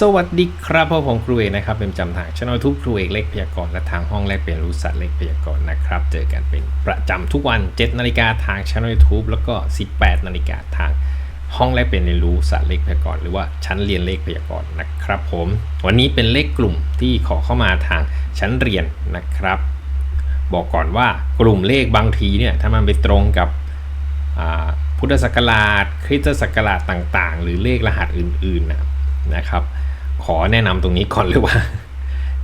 สวัสดีครับพ่อผมครูเอกนะครับเป็นจำทางช่องทุกครูเอกเล็กพยากรณ์และทางห้องแลกเปลี่ยนรู้สัตว์เล็กพยากรณ์นะครับ เจอกันเป็นประจำทุกวัน7นาฬิกาทางช่อง YouTube แล้วก็ 18นาฬิกาทางห้องแลกเปลี่ยนเรียนรู้สัตว์เล็กพยากรณ์หรือว่าชั้นเรียนเลขพยากรณ์นะครับ ผม วันนี้เป็นเลขกลุ่มที่ขอเข้ามาทางชั้นเรียนนะครับ บอกก่อนว่ากลุ่มเลขบางทีเนี่ยถ้ามันไปตรงกับอ่าพุทธศักราชคริสตศักราชต่าง ๆ หรือเลขรหัสอื่นๆนะครับ ขอแนะนำตรงนี้ก่อนเลยว่า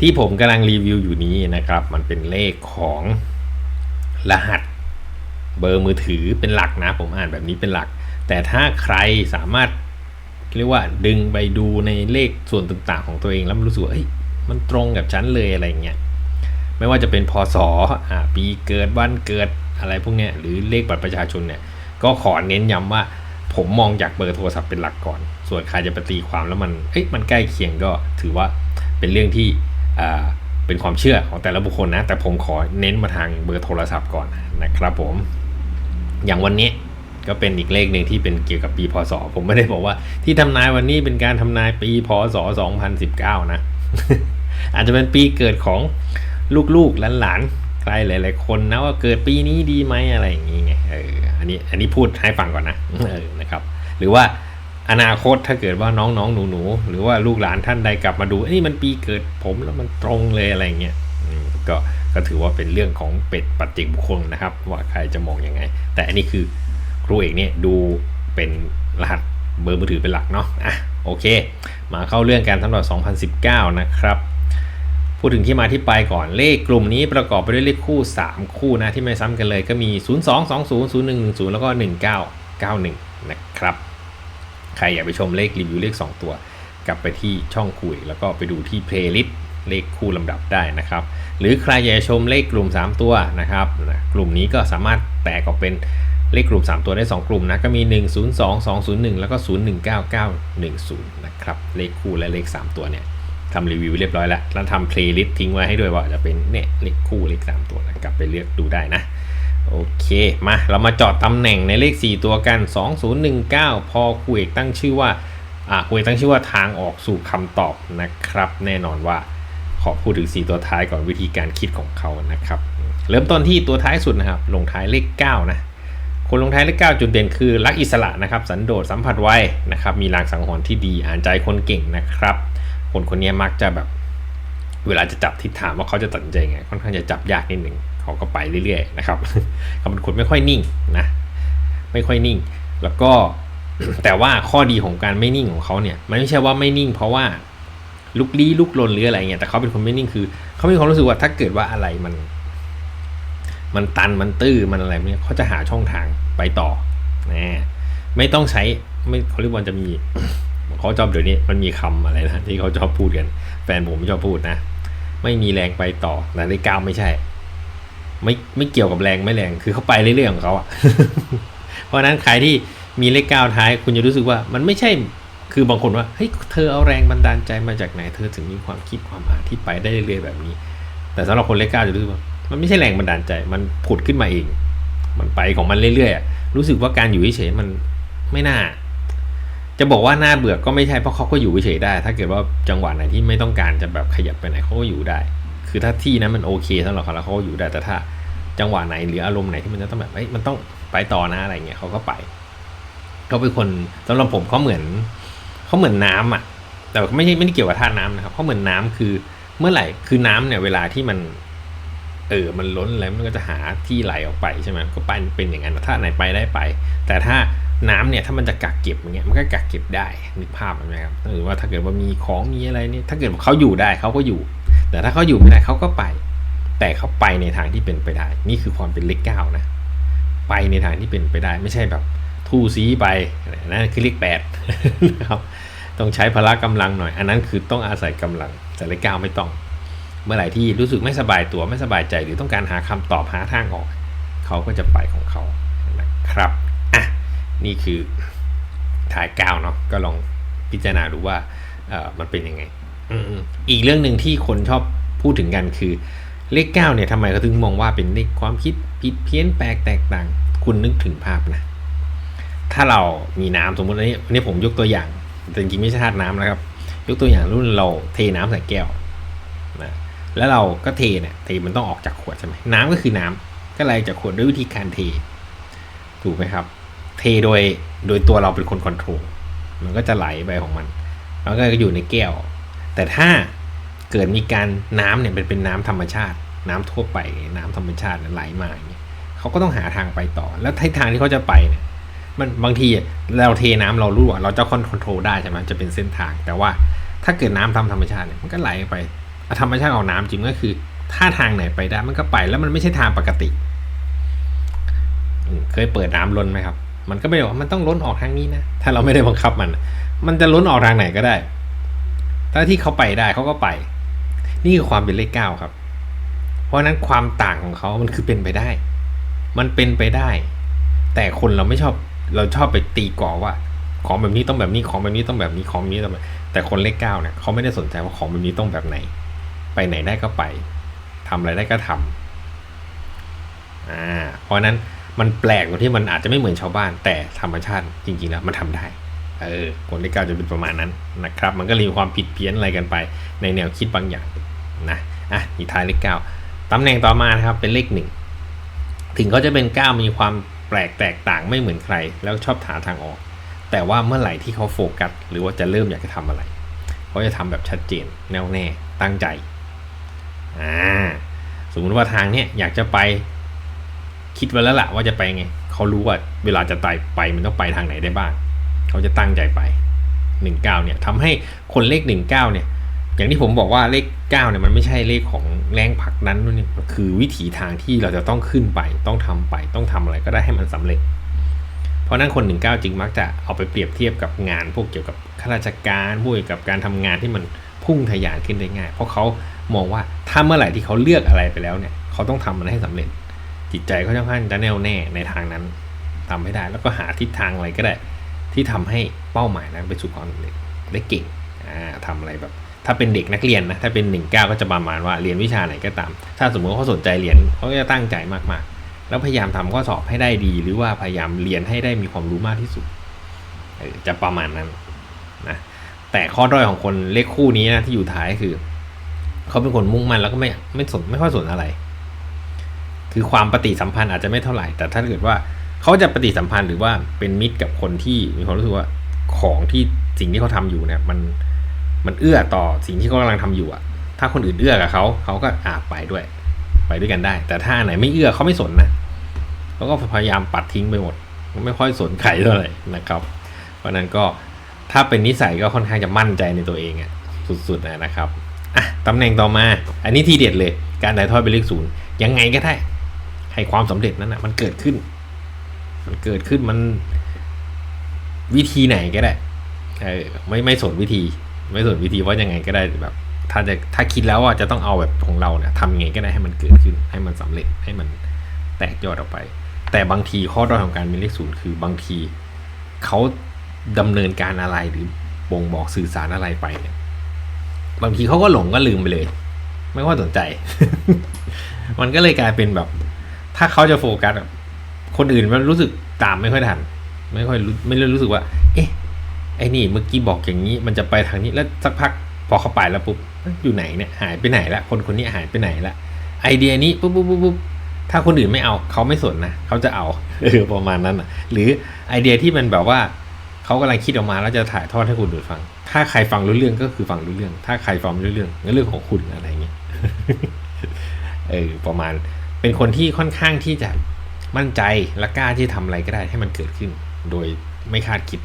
ที่ผมกำลังรีวิวอยู่นี้นะครับ มันเป็นเลขของรหัสเบอร์มือถือเป็นหลักนะ ผมอ่านแบบนี้เป็นหลัก แต่ถ้าใครสามารถเรียกว่าดึงไปดูในเลขส่วนต่างๆของตัวเองแล้วมันรู้สึกว่าเฮ้ยมันตรงกับฉันเลยอะไรเงี้ยไม่ว่าจะเป็นพศอ่าปีเกิดวันเกิดอะไรพวกเนี้ยหรือเลขบัตรประชาชนเนี่ยก็ขอเน้นย้ำว่าผมมองจากเบอร์โทรศัพท์เป็นหลักก่อน ส่วนใครจะไปตีความแล้วมันเอ้ยมันใกล้เคียงก็ถือว่าเป็นเรื่องที่อ่าเป็นความเชื่อของแต่ละบุคคลนะ แต่ผมขอเน้นมาทางเบอร์โทรศัพท์ก่อนนะครับผม อย่างวันนี้ก็เป็นอีกเลขหนึ่งที่เป็นเกี่ยวกับปีพศ ผมไม่ได้บอกว่าที่ทำนายวันนี้เป็นการทำนายปีพศ 2019 นะ อาจจะเป็นปีเกิดของลูกๆหลานๆใครหลาย ๆ คนนะว่าเกิดปีนี้ดีไหมอะไรอย่างงี้ไงเอออันนี้อันนี้พูดให้ฟังก่อนนะเออนะครับ หรือว่า อนาคตถ้าเกิดว่าน้องๆหนูๆหรือว่าลูกหลานท่านใดกลับมาดูนี่มันปีเกิดผมแล้วมันตรงเลยอะไรเงี้ยก็ก็ถือว่าเป็นเรื่องของเป็ดปัจจกบุคคลนะครับ ว่าใครจะมองยังไง แต่อันนี้คือครูเอกเนี่ยดูเป็นรหัสเบอร์มือถือเป็นหลักเนาะอะโอเค มาเข้าเรื่องการสำหรับ2019 นะครับ พูดถึงที่มาที่ไปก่อนเลขกลุ่มนี้ประกอบไปด้วยเลขคู่ 3 คู่นะที่ไม่ซ้ำกันเลยก็มี 0 2 2 0 0 1 1 0 แล้วก็ 1991 นะครับ ใครอยากไปชมเลขรีวิวเลข 2 ตัว กลับไปที่ช่องคุยแล้วก็ไปดูที่เพลย์ลิสต์เลขคู่ลำดับได้นะครับ หรือใครอยากชมเลขกลุ่ม 3 ตัวนะครับนะกลุ่มนี้ก็สามารถแตกออกเป็นเลขกลุ่ม 3 ตัวได้ 2 กลุ่มนะ ก็มี 1 0 2 2 0 1 แล้วก็ 0 1 9 9 1 0 นะครับ เลขคู่และเลข 3 ตัวเนี่ยทำรีวิวเรียบร้อยแล้ว แล้วทำเพลย์ลิสต์ทิ้งไว้ให้ด้วยว่าจะเป็นเนี่ยเลขคู่เลข 3 ตัวนะกลับไปเลือกดูได้นะ โอเค มาเรามาจาะตำแหน่งในเลข 4 ตัวกัน 2019 พอครูเอกตั้งชื่อว่าอ่าครูเอกตั้งชื่อว่าทางออกสู่คำตอบนะครับ แน่นอนว่าขอพูดถึง 4 ตัวท้ายก่อนวิธีการคิดของเขานะครับ เริ่มต้นที่ตัวท้ายสุดนะครับ ลงท้ายเลข 9 นะ คนลงท้ายเลข 9 จุดเด่นคือรักอิสระนะครับ สันโดษสัมผัสไวนะครับ มีลางสังหรณ์ที่ดีอ่านใจคนเก่งนะครับ คนคนนี้มักจะแบบ เวลาจะจับทิศทางว่าเขาจะตัดใจไงค่อนข้างจะจับยากนิดหนึ่งเขาก็ไปเรื่อยๆนะครับเขาเป็นคนไม่ค่อยนิ่งนะไม่ค่อยนิ่ง แล้วก็แต่ว่าข้อดีของการไม่นิ่งของเขาเนี่ยมันไม่ใช่ว่าไม่นิ่ง เพราะว่าลุกลี้ลุกลนหรืออะไรเงี้ยแต่เขาเป็นคนไม่นิ่งคือเขามีความรู้สึกว่าถ้าเกิดว่าอะไรมัน มันตันมันตื้อมันอะไรเนี่ยเขาจะหาช่องทางไปต่อนะไม่ต้องใช้ไม่เขาเรียกว่าจะมีเขาชอบเดี๋ยวนี้มันมีคำอะไรนะที่เขาชอบพูดกัน แฟนผมชอบพูดนะ ไม่มีแรงไปต่อแต่เลขเก้าไม่ใช่ ไม่ไม่เกี่ยวกับแรงไม่แรงคือเขาไปเรื่อยๆของเขาอะเพราะนั้นใครที่มีเลขเก้าท้าย คุณจะรู้สึกว่ามันไม่ใช่คือบางคนว่าเฮ้ยเธอเอาแรงบันดาลใจมาจากไหนเธอถึงมีความคิดความอ่านที่ไปได้เรื่อยๆแบบนี้ แต่สำหรับคนเลขเก้าจะรู้สึกว่ามันไม่ใช่แรงบันดาลใจ มันผุดขึ้นมาเอง มันไปของมันเรื่อยๆอะรู้สึกว่าการอยู่เฉยๆมันไม่น่า จะบอกว่าน่าเบื่อก็ไม่ใช่เพราะเขาก็อยู่เฉยได้ ถ้าเกิดว่าจังหวะไหนที่ไม่ต้องการจะแบบขยับไปไหนเขาก็อยู่ได้ คือถ้าที่นั้นมันโอเคสำหรับเขาแล้วเขาก็อยู่ได้แต่ถ้า จังหวะไหนหรืออารมณ์ไหนที่มันจะต้องแบบเอ้ยมันต้องไปต่อนะอะไรเงี้ยเขาก็ไปเขาเป็นคนสำหรับผมเขาเหมือนเขาเหมือนน้ำอะ แต่ไม่ใช่ไม่ได้เกี่ยวกับธาน้ำนะครับเขาเหมือนน้ำคือเมื่อไหร่คือน้ำเนี่ยเวลาที่มันเออ มันล้นแล้วมันก็จะหาที่ไหลออกไปใช่ไหมก็ไปเป็นอย่างนั้น ถ้าไหนไปได้ไป แต่ถ้า น้ำเนี่ยถ้ามันจะกักเก็บอย่างเงี้ยมันก็กักเก็บได้นึกภาพไหมครับหรือว่าถ้าเกิดว่ามีของมีอะไรเนี่ยถ้าเกิดเขาอยู่ได้เขาก็อยู่ แต่ถ้าเขาอยู่ไม่ได้เขาก็ไป แต่เขาไปในทางที่เป็นไปได้ นี่คือความเป็นเลขเก้านะ ไปในทางที่เป็นไปได้ ไม่ใช่แบบทู่ซีไปนั่นคือเลขแปดนะครับต้องใช้พละกำลังหน่อย อันนั้นคือต้องอาศัยกำลังแต่เลขเก้าไม่ต้อง เมื่อไหร่ที่รู้สึกไม่สบายตัวไม่สบายใจ หรือต้องการหาคำตอบหาทางออก เขาก็จะไปของเขานะครับ นี่คือถ่ายก้าวเนาะก็ลองพิจารณาดูว่าเออมันเป็นยังไงอืมอีกเรื่องหนึ่งที่คนชอบพูดถึงกันคือเลขเก้าเนี่ยทำไมเขาถึงมองว่าเป็นเลขความคิดผิดเพี้ยนแปลกแตกต่าง คุณนึกถึงภาพนะ ถ้าเรามีน้ำสมมติอันนี้อันนี้ผมยกตัวอย่าง แต่จริงๆไม่ใช่ธาตุน้ำนะครับ ยกตัวอย่างรุ่นเราเทน้ำใส่แก้วนะแล้วเราก็เทเนี่ยเทมันต้องออกจากขวดใช่ไหมน้ำก็คือน้ำก็ไหลจากขวดด้วยวิธีการเท ถูกไหมครับ เทโดยโดยตัวเราเป็นคนคอนโทรลมันก็จะไหลไปของมัน แล้วก็อยู่ในแก้ว แต่ถ้าเกิดมีการน้ำเนี่ยเป็นเป็นน้ำธรรมชาติ น้ำทั่วไปน้ำธรรมชาติไหลมาอย่างเงี้ยเขาก็ต้องหาทางไปต่อ แล้วทิศทางที่เขาจะไปเนี่ยมันบางทีเราเทน้ำเรารู้ว่าเราจะคอนโทรลได้ใช่ไหมจะเป็นเส้นทาง แต่ว่าถ้าเกิดน้ำทำธรรมชาติเนี่ยมันก็ไหลไปธรรมชาติของน้ำจริงก็คือถ้าทางไหนไปได้มันก็ไปแล้วมันไม่ใช่ทางปกติ เคยเปิดน้ำล้นไหมครับ มันก็ไม่ได้ว่ามันต้องล้นออกทางนี้นะ ถ้าเราไม่ได้บังคับมัน มันจะล้นออกทางไหนก็ได้ ถ้าที่เขาไปได้เขาก็ไป นี่คือความเป็นเลขเก้าครับ เพราะนั้นความต่างของเขามันคือเป็นไปได้ มันเป็นไปได้ แต่คนเราไม่ชอบ เราชอบไปตีกรอบว่า ของแบบนี้ต้องแบบนี้ ของแบบนี้ต้องแบบนี้ ของแบบนี้ต้องแบบแต่คนเลขเก้าเนี่ยเขาไม่ได้สนใจว่าของแบบนี้ต้องแบบไหน ไปไหนได้ก็ไปทำอะไรได้ก็ทำอ่า เพราะนั้น มันแปลกตรงที่มันอาจจะไม่เหมือนชาวบ้าน แต่ธรรมชาติจริงๆแล้วมันทำได้เออคนเลขเก้าจะเป็นประมาณนั้นนะครับ มันก็มีความผิดเพี้ยนอะไรกันไป ในแนวคิดบางอย่างนะอะอีท้ายเลขเก้าตำแหน่งต่อมานะครับเป็นเลขหนึ่งถึงเขาจะเป็นเก้ามีความแปลกแตกต่างไม่เหมือนใคร แล้วชอบหาทางออก แต่ว่าเมื่อไหร่ที่เขาโฟกัสหรือว่าจะเริ่มอยากจะทำอะไรเขาจะทำแบบชัดเจนแน่วแน่ตั้งใจอ่าสมมติว่าทางเนี้ยอยากจะไป คิดไว้แล้วล่ะว่าจะไปไง เขารู้ว่าเวลาจะไปไปมันต้องไปทางไหนได้บ้าง เขาจะตั้งใจไป 19เนี่ยทำให้คนเลข 19เนี่ย อย่างที่ผมบอกว่าเลข9เนี่ยมันไม่ใช่เลขของแรงผลักดันนู่นนี่คือวิถีทางที่เราจะต้องขึ้นไป ต้องทำไป ต้องทำอะไรก็ได้ให้มันสำเร็จ เพราะนั้นคน 19 จึงมักจะเอาไปเปรียบเทียบกับงานพวกเกี่ยวกับข้าราชการพวกเกี่ยวกับการทำงานที่มันพุ่งทะยานขึ้นได้ง่าย เพราะเขามองว่าถ้าเมื่อไหร่ที่เขาเลือกอะไรไปแล้วเนี่ย เขาต้องทำมันให้สำเร็จ จิตใจเขาค่อนข้างจะแน่วแน่ในทางนั้นทำให้ได้ แล้วก็หาทิศทางอะไรก็ได้ ที่ทำให้เป้าหมายนั้นไปสู่ความสำเร็จได้เก่งอ่าทำอะไรแบบ ถ้าเป็นเด็กนักเรียนนะถ้าเป็น19ก็จะประมาณว่าเรียนวิชาไหนก็ตาม ถ้าสมมติเขาสนใจเรียนเขาก็จะตั้งใจมากๆ แล้วพยายามทำข้อสอบให้ได้ดี หรือว่าพยายามเรียนให้ได้มีความรู้มากที่สุดจะประมาณนั้นนะแต่ข้อด้อยของคนเลขคู่นี้นะที่อยู่ท้ายคือ เขาเป็นคนมุ่งมั่นแล้วก็ไม่ไม่สนไม่ค่อยสนอะไร คือความปฏิสัมพันธ์อาจจะไม่เท่าไหร่ แต่ถ้าเกิดว่าเขาจะปฏิสัมพันธ์หรือว่าเป็นมิตรกับคนที่มีความรู้สึกว่าของที่สิ่งที่เขาทำอยู่เนี่ย มันมันเอื้อต่อสิ่งที่เขากำลังทำอยู่อะถ้าคนอื่นเอื้อกับเขาเขาก็อาไปด้วย ไปด้วยกันได้ แต่ถ้าไหนไม่เอื้อเขาไม่สนนะเขาก็พยายามปัดทิ้งไปหมด ไม่ค่อยสนใครเท่าไหร่นะครับ เพราะนั้นก็ถ้าเป็นนิสัยก็ค่อนข้างจะมั่นใจในตัวเองอะสุดๆนะครับอะตำแหน่งต่อมา อันนี้ทีเด็ดเลย การถ่ายทอดเป็นเลขศูนย์ยังไงก็ได้ ให้ความสำเร็จนั้นนะมันเกิดขึ้น มันเกิดขึ้นมันวิธีไหนก็ได้เออไม่ไม่สนวิธี ไม่สนวิธีว่ายังไงก็ได้แบบ ถ้าจะถ้าคิดแล้วว่าจะต้องเอาแบบของเราเนี่ยทำยังไงก็ได้ให้มันเกิดขึ้น ให้มันสำเร็จให้มันแตกยอดออกไป แต่บางทีข้อด้อยของการเป็นเลขศูนย์คือบางทีเขาดำเนินการอะไรหรือบ่งบอกสื่อสารอะไรไปเนี่ยบางทีเขาก็หลงก็ลืมไปเลย ไม่ค่อยสนใจ มันก็เลยกลายเป็นแบบ ถ้าเขาจะโฟกัสคนอื่นมันรู้สึกตามไม่ค่อยทัน ไม่ค่อยไม่ได้รู้สึกว่า เอ๊ะไอ้นี่เมื่อกี้บอกอย่างนี้ มันจะไปทางนี้แล้วสักพักพอเข้าไปแล้วปุ๊บอยู่ไหนเนี่ยหายไปไหนละคนคนนี้หายไปไหนละไอเดียนี้ปุ๊บปุ๊บปุ๊บปุ๊บถ้าคนอื่นไม่เอาเขาไม่สนนะเขาจะเอาเออประมาณนั้นอะหรือไอเดียที่มันแบบว่าเขากำลังคิดออกมาแล้วจะถ่ายทอดให้คนอื่นฟัง ถ้าใครฟังรู้เรื่องก็คือฟังรู้เรื่อง ถ้าใครฟังไม่รู้เรื่องก็เรื่องของคุณอะไรเงี้ยเออประมาณ เป็นคนที่ค่อนข้างที่จะมั่นใจและกล้าที่ทำอะไรก็ได้ให้มันเกิดขึ้น โดยไม่คาดคิด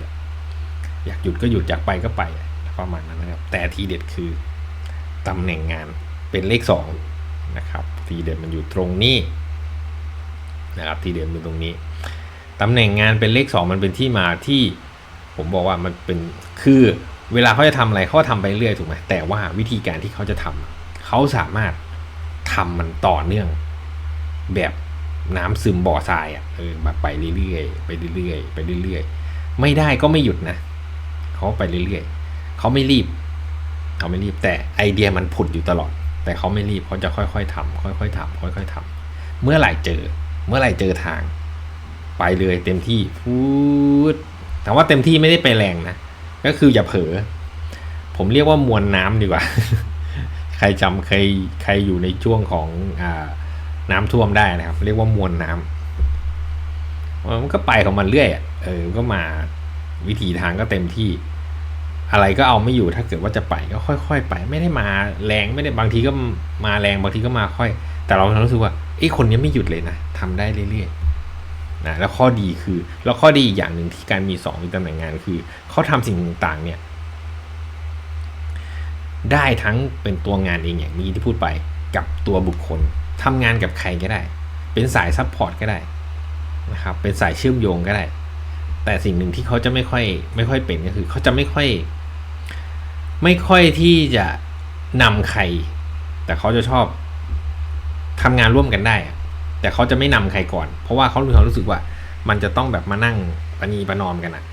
อยากหยุดก็หยุดอยากไปก็ไปประมาณนั้นนะครับ แต่ทีเด็ดคือตำแหน่งงานเป็นเลขสองนะครับทีเด็ดมันอยู่ตรงนี้นะครับทีเด็ดมันอยู่ตรงนี้ตำแหน่งงานเป็นเลขสองมันเป็นที่มาที่ผมบอกว่ามันเป็นคือเวลาเขาจะทำอะไรเขาก็ทำไปเรื่อยถูกไหมแต่ว่าวิธีการที่เขาจะทำเขาสามารถทำมันต่อเนื่อง แบบน้ำซึมบ่อทรายอะเออแบบไปเรื่อยๆไปเรื่อยๆไปเรื่อยๆไม่ได้ก็ไม่หยุดนะเขาไปเรื่อยๆเขาไม่รีบเขาไม่รีบแต่ไอเดียมันผุดอยู่ตลอด แต่เขาไม่รีบเขาจะค่อยๆทำค่อยๆทำค่อยๆทำเมื่อไหร่เจอ เมื่อไหร่เจอทาง ไปเลยเต็มที่พูดแต่ว่าเต็มที่ไม่ได้ไปแรงนะก็คืออย่าเผลอผมเรียกว่ามวลน้ำดีกว่า ใครจำเคยใครอยู่ในช่วงของอ่า น้ำท่วมได้นะครับ เรียกว่ามวลน้ำมันก็ไปของมันเรื่อยอะเออก็มาวิถีทางก็เต็มที่ อะไรก็เอาไม่อยู่ถ้าเกิดว่าจะไปก็ค่อย ๆ ไป ไม่ได้มาแรงไม่ได้บางทีก็มาแรงบางทีก็มาค่อย แต่เรารู้สึกว่าไอ้คนนี้ไม่หยุดเลยนะทำได้เรื่อยๆนะแล้วข้อดีคือ แล้วข้อดีอีกอย่างหนึ่งที่การมีสองมีตำแหน่งงานคือเขาทำสิ่งต่างๆ เนี่ยได้ทั้งเป็นตัวงานเองอย่างนี้ที่พูดไปกับตัวบุคคล ทำงานกับใครก็ได้ เป็นสายซัพพอร์ตก็ได้นะครับ เป็นสายเชื่อมโยงก็ได้ แต่สิ่งหนึ่งที่เขาจะไม่ค่อยไม่ค่อยเป็นก็คือเขาจะไม่ค่อย ไม่ค่อยที่จะนำใคร แต่เขาจะชอบทำงานร่วมกันได้ แต่เขาจะไม่นำใครก่อน เพราะว่าเขามีความรู้สึกว่า มันจะต้องแบบมานั่งปณีประนอมกันอะ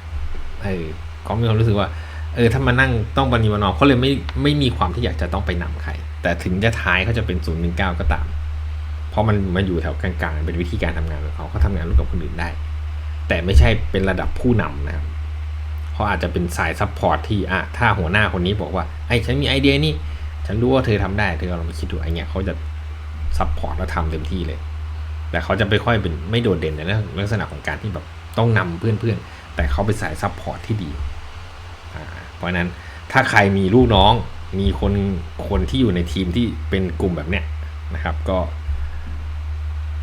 เออเขามีความรู้สึกว่าเออถ้ามานั่งต้องปณีประนอมเขาเลยไม่ไม่มีความที่อยากจะต้องไปนำใคร แต่ถึงจะท้ายเขาจะเป็นศูนย์หนึ่งเก้าก็ตาม เพราะมันมาอยู่แถวกลางๆ เป็นวิธีการทำงานของเขาเขาทำงานร่วมกับคนอื่นได้ แต่ไม่ใช่เป็นระดับผู้นำนะครับเขาอาจจะเป็นสายซัพพอร์ตที่อะถ้าหัวหน้าคนนี้บอกว่าไอ้ฉันมีไอเดียนี่ฉันรู้ว่าเธอทำได้เธอลองไปคิดดูไอเงี้ยเขาจะซัพพอร์ตและทำเต็มที่เลย แต่เขาจะไม่ค่อยเป็นไม่โดดเด่นในเรื่องลักษณะของการที่แบบต้องนำเพื่อนๆ แต่เขาเป็นสายซัพพอร์ตที่ดี เพราะนั้นถ้าใครมีลูกน้องมีคนคนที่อยู่ในทีมที่เป็นกลุ่มแบบเนี้ยนะครับ ก็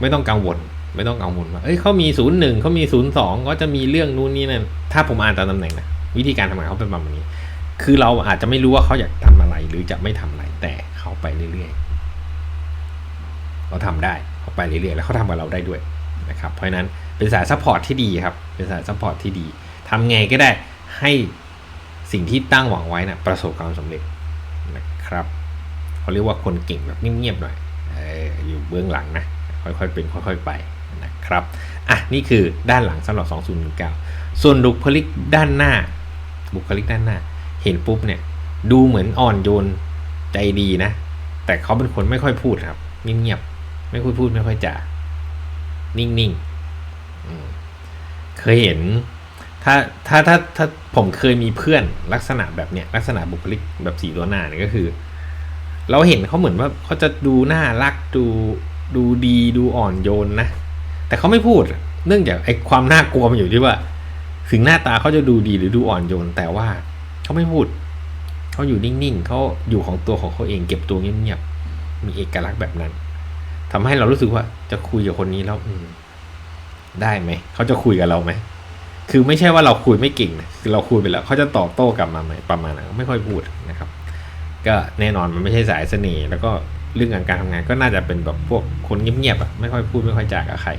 ไม่ต้องกังวล ไม่ต้องกังวลว่าเอ้ยเขามีศูนย์หนึ่งเขามีศูนย์สองก็จะมีเรื่องนู้นนี่นั่นถ้าผมอ่านตามตำแหน่งนะวิธีการทำงานเขาเป็นประมาณนี้ คือเราอาจจะไม่รู้ว่าเขาอยากทำอะไรหรือจะไม่ทำอะไรแต่เขาไปเรื่อยๆเขาทำได้เขาไปเรื่อยๆแล้วเขาทำกับเราได้ด้วยนะครับเพราะฉะนั้นเป็นสายซัพพอร์ตที่ดีครับเป็นสายซัพพอร์ตที่ดีทำไงก็ได้ให้สิ่งที่ตั้งหวังไว้นะประสบความสำเร็จนะครับเขาเรียกว่าคนเก่งแบบเงียบๆหน่อยเอออยู่เบื้องหลังนะ ค่อยๆเป็นค่อยๆไปนะครับอะนี่คือด้านหลังสำหรับ 2019 ส่วนบุคลิกด้านหน้า บุคลิกด้านหน้า เห็นปุ๊บเนี่ยดูเหมือนอ่อนโยนใจดีนะ แต่เขาเป็นคนไม่ค่อยพูดครับเงียบๆไม่ค่อยพูดไม่ค่อยจานิ่งๆเคยเห็นถ้าถ้าถ้าถ้าผมเคยมีเพื่อนลักษณะแบบเนี้ยลักษณะบุคลิกแบบสีตัวหน้าเนี่ยก็คือ เราเห็นเขาเหมือนว่าเขาจะดูน่ารักดู ดูดีดูอ่อนโยนนะ แต่เขาไม่พูด เนื่องจากไอ้ความน่ากลัวมันอยู่ที่ว่า ถึงหน้าตาเขาจะดูดีหรือดูอ่อนโยน แต่ว่าเขาไม่พูด เขาอยู่นิ่งๆเขาอยู่ของตัวของเขาเองเก็บตัวเงียบๆมีเอกลักษณ์แบบนั้นทำให้เรารู้สึกว่าจะคุยกับคนนี้แล้วอืได้ไหมเขาจะคุยกับเราไหมคือไม่ใช่ว่าเราคุยไม่เก่งนะคือเราคุยไปแล้วเขาจะตอบโต้กลับมาไหมประมาณนั้นไม่ค่อยพูดนะครับ ก็แน่นอนมันไม่ใช่สายเสน่ห์แล้วก็ เรื่องการทำงานก็น่าจะเป็นแบบพวกคนเงียบๆอะไม่ค่อยพูดไม่ค่อยจากับใคร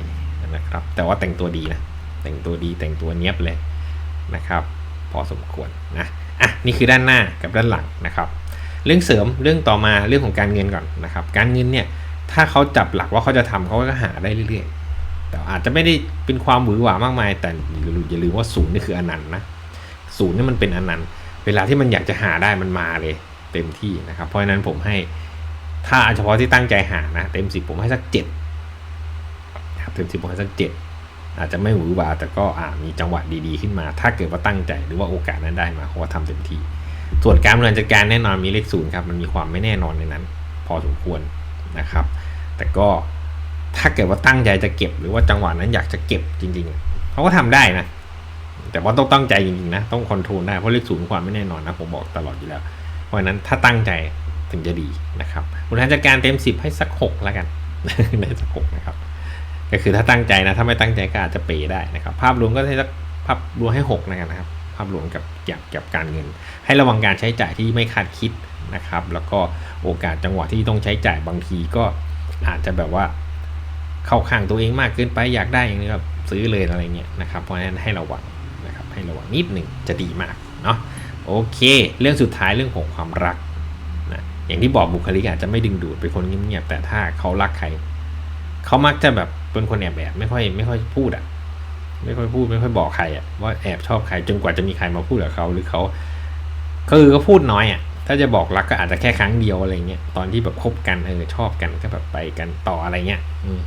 นะครับ แต่ว่าแต่งตัวดีนะแต่งตัวดีแต่งตัวเนียบเลยนะครับ พอสมควรนะอะนี่คือด้านหน้ากับด้านหลังนะครับ เรื่องเสริมเรื่องต่อมาเรื่องของการเงินก่อนนะครับ การเงินเนี่ยถ้าเขาจับหลักว่าเขาจะทำเขาก็หาได้เรื่อยๆ แต่อาจจะไม่ได้เป็นความหวือหวามากมาย แต่อย่าลืมว่าศูนย์นี่คืออนันต์นะศูนย์นี่มันเป็นอนันต์เวลาที่มันอยากจะหาได้มันมาเลยเต็มที่นะครับ เพราะฉะนั้นผมให้ ถ้าเฉพาะที่ตั้งใจหานะเต็มสิบผมให้สักเจ็ดครับเต็มสิบผมให้สักเจ็ดอาจจะไม่หวือหวาแต่ก็อามีจังหวะดีๆขึ้นมา ถ้าเกิดว่าตั้งใจหรือว่าโอกาสนั้นได้มาเขาก็ทำเต็มที่ ส่วนการบริหารจัดการแน่นอนมีเลขศูนย์ครับมันมีความไม่แน่นอนในนั้น พอสมควรนะครับ แต่ก็ถ้าเกิดว่าตั้งใจจะเก็บ หรือว่าจังหวะนั้นอยากจะเก็บจริงๆเขาก็ทำได้นะแต่ว่าต้องตั้งใจจริงๆนะต้องคอนโทรลได้เพราะเลขศูนย์ความไม่แน่นอนนะผมบอกตลอดอยู่แล้ว เพราะฉะนั้นถ้าตั้งใจ ถึงจะดีนะครับบริหารจัดการเต็มสิบให้สักหกแล้วกันได้สักหกนะครับ ก็คือถ้าตั้งใจนะ ถ้าไม่ตั้งใจก็อาจจะเปได้นะครับ ภาพรวมก็ให้สักภาพรวมให้หกแล้วกันนะครับ ภาพรวมกับเกี่ยวกับการเงิน ให้ระวังการใช้จ่ายที่ไม่คาดคิดนะครับ แล้วก็โอกาสจังหวะที่ต้องใช้จ่ายบางทีก็อาจจะแบบว่าเข้าข้างตัวเองมากเกินไปอยากได้อย่างนี้ก็ซื้อเลยอะไรเงี้ยนะครับ เพราะฉะนั้นให้ระวังนะครับให้ระวังนิดหนึ่งจะดีมากเนาะโอเค เรื่องสุดท้ายเรื่องของความรัก อย่างที่บอกบุคลิกอาจจะไม่ดึงดูดเป็นคนเงียบๆแต่ถ้าเขารักใครเขามักจะแบบเป็นคนแอบแอบไม่ค่อยไม่ค่อยพูดอะ ไม่ค่อยพูดไม่ค่อยบอกใครอะว่าแอบชอบใครจนกว่าจะมีใครมาพูดกับเขาหรือเขาคือก็พูดน้อยอะถ้าจะบอกรักก็อาจจะแค่ครั้งเดียวอะไรเงี้ยตอนที่แบบคบกันเออชอบกันก็แบบไปกันต่ออะไรเงี้ยอืม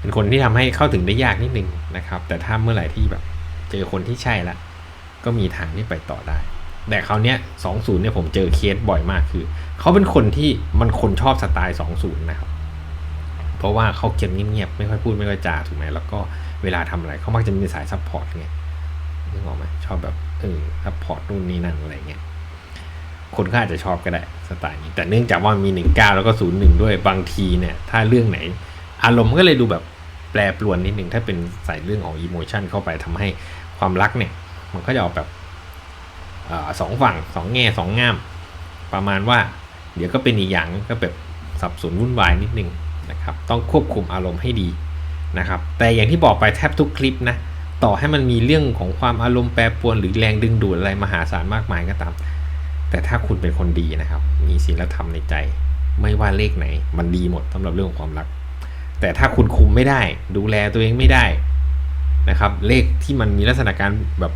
เป็นคนที่ทำให้เข้าถึงได้ยากนิดนึงนะครับ แต่ถ้าเมื่อไหร่ที่แบบ เจอคนที่ใช่ละก็มีทางที่ไปต่อได้ แต่คราวเนี้ย20เนี่ยผมเจอเคสบ่อยมากคือ เขาเป็นคนที่มันคนชอบสไตล์20นะครับ เพราะว่าเขาเก็บเงียบๆไม่ค่อยพูดไม่ค่อยจาถูกไหมแล้วก็เวลาทำอะไรเขามักจะมีสายซัพพอร์ตไงนึกออกไหมชอบแบบเออซัพพอร์ตนู่นนี่นั่นอะไรเงี้ยคนก็อาจจะชอบก็ได้สไตล์นี้ แต่เนื่องจากว่ามี 19 แล้วก็ 01 ด้วยบางทีเนี่ย ถ้าเรื่องไหน อารมณ์ก็เลยดูแบบแปรปรวนนิดนึง ถ้าเป็นใส่เรื่องของอิโมชันเข้าไปทำให้ความรักเนี่ย มันก็จะออกแบบอสองฝั่งสองแง่สองง่าม ประมาณว่า เดี๋ยวก็เป็นอีกอย่างก็แบบสับสนวุ่นวายนิดนึงนะครับ ต้องควบคุมอารมณ์ให้ดีนะครับ แต่อย่างที่บอกไปแทบทุกคลิปนะต่อให้มันมีเรื่องของความอารมณ์แปรปรวนหรือแรงดึงดูดอะไรมหาศาลมากมายก็ตาม แต่ถ้าคุณเป็นคนดีนะครับ มีศีลธรรมในใจ ไม่ว่าเลขไหน มันดีหมดสำหรับเรื่องของความรัก แต่ถ้าคุณคุมไม่ได้ ดูแลตัวเองไม่ได้นะครับ เลขที่มันมีลักษณะการแบบ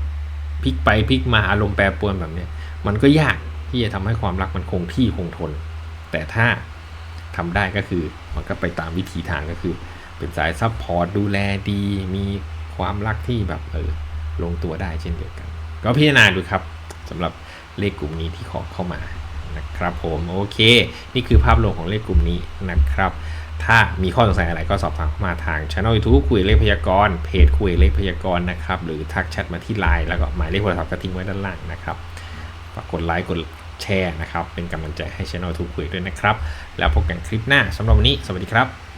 พลิกไปพลิกมาอารมณ์แปรปรวนแบบนี้มันก็ยาก ที่จะทำให้ความรักมันคงที่คงทน แต่ถ้าทำได้ก็คือมันก็ไปตามวิธีทางก็คือ เป็นสายซัพพอร์ตดูแลดี มีความรักที่แบบเออลงตัวได้เช่นเดียวกัน ก็พิจารณาดูครับสำหรับเลขกลุ่มนี้ที่ขอเข้ามานะครับผมโอเค นี่คือภาพรวมของเลขกลุ่มนี้นะครับ ถ้ามีข้อสงสัยอะไรก็สอบถามเข้ามาทางช่อง YouTube คุยเลขพยากรณ์เพจคุยเลขพยากรณ์นะครับ หรือทักแชทมาที่ไลน์แล้วก็หมายเลขโทรศัพท์ก็ทิ้งไว้ด้านล่างนะครับฝากกดไลค์กด แชร์นะครับ เป็นกำลังใจให้ช่องทูคุยด้วยนะครับ แล้วพบกันคลิปหน้าสำหรับวันนี้ สวัสดีครับ